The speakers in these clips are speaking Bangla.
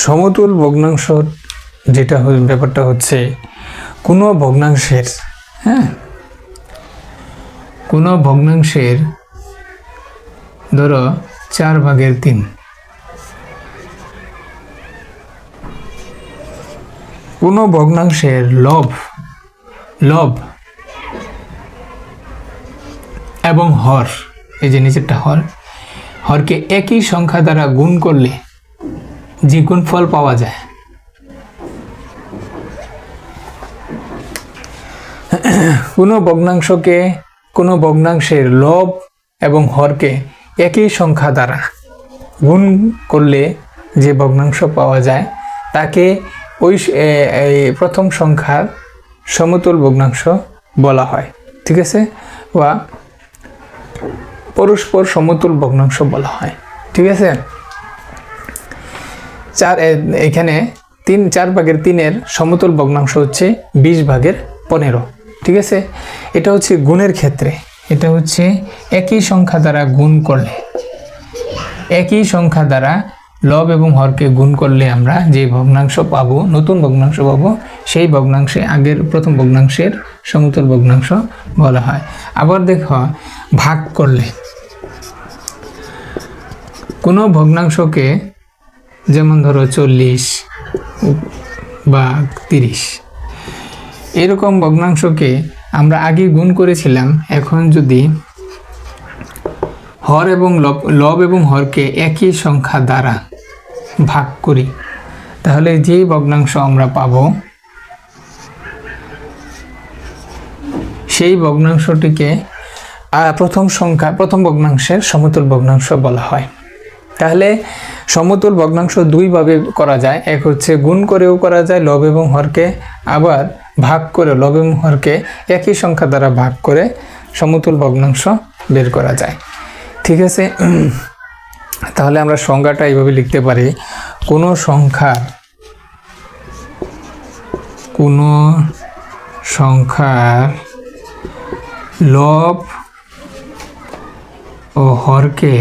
সমতুল ভগ্নাংশ যেটা ব্যাপারটা হচ্ছে কোনো ভগ্নাংশের হ্যাঁ? কোনো ভগ্নাংশের ধরো চার ভাগের তিন। কোনো ভগ্নাংশের লব লব এবং হর, এই যে নিচেরটা হর, হরকে একই সংখ্যা দ্বারা গুণ করলে যে গুণফল পাওয়া যায়। কোনো ভগ্নাংশকে, কোনো ভগ্নাংশের লব এবং হরকে একই সংখ্যা দ্বারা গুণ করলে যে ভগ্নাংশ পাওয়া যায়, তাকে ওই প্রথম সংখ্যার সমতুল ভগ্নাংশ বলা হয়। ঠিক আছে? বা পরস্পর সমতুল ভগ্নাংশ বলা হয়। ঠিক আছে? চার এখানে তিন, চার ভাগের তিনের সমতুল ভগ্নাংশ হচ্ছে বিশ ভাগের পনেরো। ঠিক আছে? এটা হচ্ছে গুণের ক্ষেত্রে। এটা হচ্ছে একই সংখ্যা দ্বারা গুণ করলে। একই সংখ্যা দ্বারা লব এবং হরকে গুণ করলে আমরা যে ভগ্নাংশ পাবো, নতুন ভগ্নাংশ পাবো, সেই ভগ্নাংশে আগের প্রথম ভগ্নাংশের সমতুল ভগ্নাংশ বলা হয়। আবার দেখো, ভাগ করলে। কোনো ভগ্নাংশকে যেমন ধরো চল্লিশ বা তিরিশ। এরকম ভগ্নাংশকে আমরা আগে গুণ করেছিলাম। এখন যদি হর এবং লব লব এবং হরকে একই সংখ্যা দ্বারা ভাগ করি, তাহলে যে ভগ্নাংশ আমরা পাব, সেই ভগ্নাংশটিকে প্রথম সংখ্যা, প্রথম ভগ্নাংশের সমতুল ভগ্নাংশ বলা হয়। তাহলে সমতুল ভগ্নাংশ দুইভাবে করা যায়। এক হচ্ছে গুণ করেও করা যায় লব এবং হরকে, আবার ভাগ করে লব এবং হরকে একই সংখ্যা দ্বারা ভাগ করে সমতুল ভগ্নাংশ বের করা যায়। ঠিক আছে? তাহলে আমরা সংজ্ঞাটা এইভাবে লিখতে পারি। কোনো সংখ্যার কোনো সংখ্যার লব ও হরকে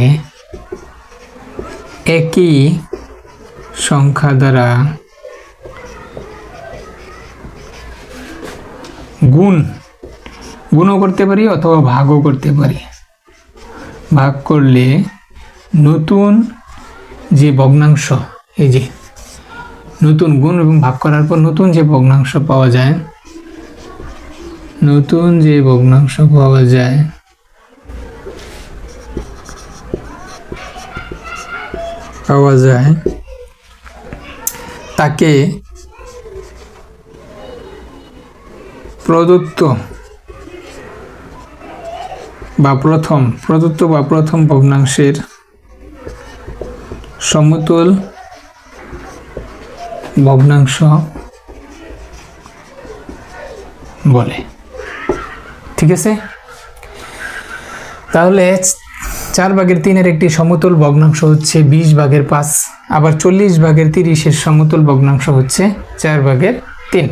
একই সংখ্যা দ্বারা গুণ, গুণও করতে পারি অথবা ভাগও করতে পারি। ভাগ করলে নতুন যে ভগ্নাংশ, এই যে নতুন গুণ এবং ভাগ করার পর নতুন যে ভগ্নাংশ পাওয়া যায়, নতুন যে ভগ্নাংশ পাওয়া যায় পাওয়া যায়, তাকে প্রদত্ত বা প্রথম, প্রদত্ত বা প্রথম ভগ্নাংশের সমতুল ভগ্নাংশ বলে। ঠিক আছে? তাহলে চার ভাগের তিনের একটি সমতুল ভগ্নাংশ হচ্ছে বিশ ভাগের পাঁচ, আবার চল্লিশ ভাগের তিরিশের সমতুল ভগ্নাংশ হচ্ছে চার ভাগের তিন।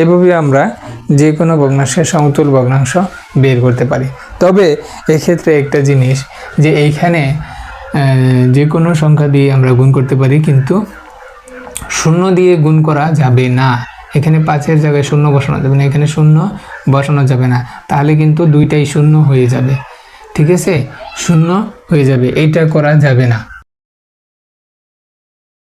এভাবে আমরা যে কোনো ভগ্নাংশের সমতুল ভগ্নাংশ বের করতে পারি। তবে এক্ষেত্রে একটা জিনিস যে এইখানে যে কোনো সংখ্যা দিয়ে আমরা গুণ করতে পারি, কিন্তু শূন্য দিয়ে গুণ করা যাবে না। এখানে পাঁচের জায়গায় শূন্য বসানো যাবে না। এখানে শূন্য বসানো যাবে না। তাহলে কিন্তু দুইটাই শূন্য হয়ে যাবে। ঠিক আছে? শূন্য হয়ে যাবে। এইটা করা যাবে না।